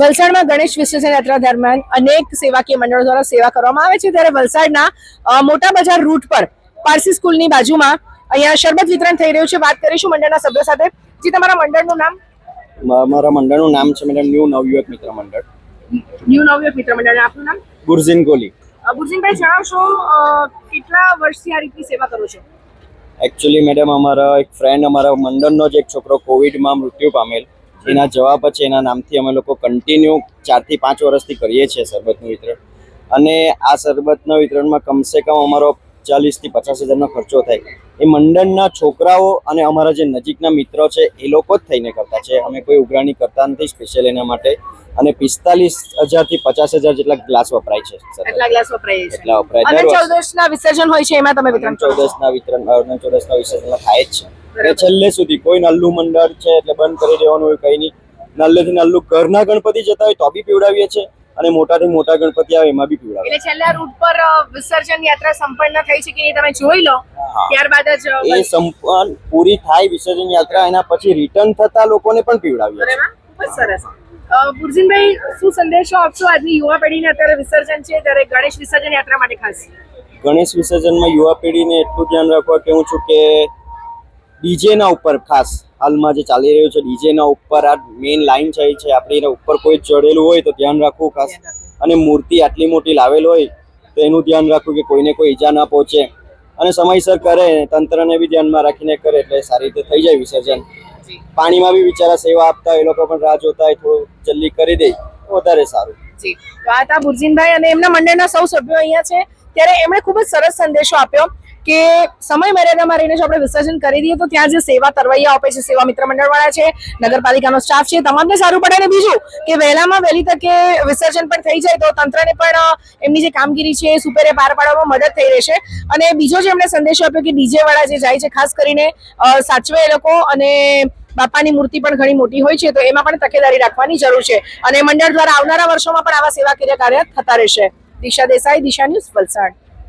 વલસાડમાં ગણેશ વિસર્જન યાત્રા દરમિયાન અનેક સેવાકીય મંડળો દ્વારા સેવા કરવામાં આવે છે. ત્યારે વલસાડના મોટા બજાર રૂટ પર પારસી સ્કૂલની બાજુમાં અહીંયા શરબત વિતરણ થઈ રહ્યું છે. વાત કરીશું મંડળના સભ્યો સાથે. જે તમારા મંડળનું નામ? મારા મંડળનું નામ છે મેડમ ન્યૂ નવયુવક મિત્ર મંડળ. ન્યૂ નવયુવક મિત્ર મંડળ. આપનું નામ? ગુરજીન કોલી ગુરજીનભાઈ જણાવશો કેટલા વર્ષથી આ રીતની સેવા કરો છો? એકચ્યુઅલી મેડમ અમારા એક ફ્રેન્ડ અમારા મંડળનો જ એક છોકરો કોવિડમાં મૃત્યુ પામેલ. એના જવાબ પછી એના નામથી અમે લોકો કન્ટિન્યુ ચારથી પાંચ વર્ષથી કરીએ છીએ શરબતનું વિતરણ. અને આ શરબતના વિતરણમાં કમસે કમ અમારો ચાલીસથી પચાસ હજારનો ખર્ચો થાય. એ મંડળના છોકરાઓ અને અમારા જે નજીકના મિત્રો છે એ લોકો જ થઈને કરતા છે. અમે કોઈ ઉઘરાણી કરતા નથી સ્પેશિયલ એના માટે. અને પિસ્તાલીસ હજારથી પચાસ હજાર જેટલા ગ્લાસ વપરાય છે. એટલા ગ્લાસ વપરાય છે? એટલા વપરાય. વિસર્જન હોય છે એમાં તમે વિતરણ ચૌદસ ના વિતરણ ચૌદસ ના વિસર્જન થાય જ છે. અને છેલ્લે સુધી કોઈ નલ્લું મંડળ છે એટલે બંધ કરી દેવાનું હોય કઈ નહીં. નલ્લેથી નલ્લું ઘરના ગણપતિ જતા હોય તો બી પીવડાવીએ છીએ અને મોટાથી મોટા ગણપતિ આવે એમાં બી પીવડાવીએ એટલે છેલ્લા રૂટ પર વિસર્જન યાત્રા સંપન્ન થઈ છે કે નહીં તમે જોઈ લો? ત્યારબાદ જ એ સંપન્ન પૂરી થાય વિસર્જન યાત્રા એના પછી રિટર્ન થતા લોકોને પણ પીવડાવીએ છીએ. ખૂબ જ સરસ. ગુરજીનભાઈ શું સંદેશો આપશો આજની યુવા પેઢીને? અત્યારે વિસર્જન છે ત્યારે ગણેશ વિસર્જન યાત્રા માટે ખાસ. ગણેશ વિસર્જનમાં યુવા પેઢીને એટલું ધ્યાન રાખવા કેવું છું કે ડીજેના ઉપર ખાસ હાલમાં જે ચાલી રહ્યું છે ડીજેના ઉપર આ મેઇન લાઈન છે છે આપણે એના ઉપર કોઈ ચડેલું હોય તો ધ્યાન રાખવું ખાસ. અને મૂર્તિ આટલી મોટી લાવેલ હોય તો એનું ધ્યાન રાખવું કે કોઈને કોઈ ઈજા ના પહોંચે. અને સમયસર કરે તંત્રને બી ધ્યાનમાં રાખીને કરે એટલે સારી રીતે થઈ જાય વિસર્જન. પાણીમાં બી બિચારા સેવા આપતા હોય એ લોકો પણ રાહ જોતા હોય થોડું જલ્દી કરી દે વધારે સારું. જી. તો આ તા બુરજીનભાઈ અને એમના મંડળના સૌ સભ્યો અહીંયા છે. ત્યારે એમણે ખૂબ જ સરસ સંદેશો આપ્યો. કે સમય મર્યાદામાં રહીને જો આપણે વિસર્જન કરી દઈએ તો ત્યાં જે સેવા તરવૈયા આપે છે, સેવા મિત્ર મંડળ વાળા છે, નગરપાલિકાનો સ્ટાફ છે તમામને સારું પડે અને બીજું? કે વહેલામાં વહેલી તકે વિસર્જન પણ થઈ જાય તો તંત્રને પણ એમની જે કામગીરી છે, એ સુપેરે પાર પાડવામાં મદદ થઈ રહેશે. અને બીજો જે એમણે સંદેશો આપ્યો કે ડીજે વાળા જે જાય છે, ખાસ કરીને સાચવે એ લોકો અને બાપાની મૂર્તિ પણ ઘણી મોટી હોય છે, તો એમાં પણ તકેદારી રાખવાની જરૂર છે. અને મંડળ દ્વારા આવનારા વર્ષોમાં પણ આવા સેવા કાર્ય થતા રહેશે. દિશા દેસાઈ, દિશા ન્યૂઝ, વલસાડ.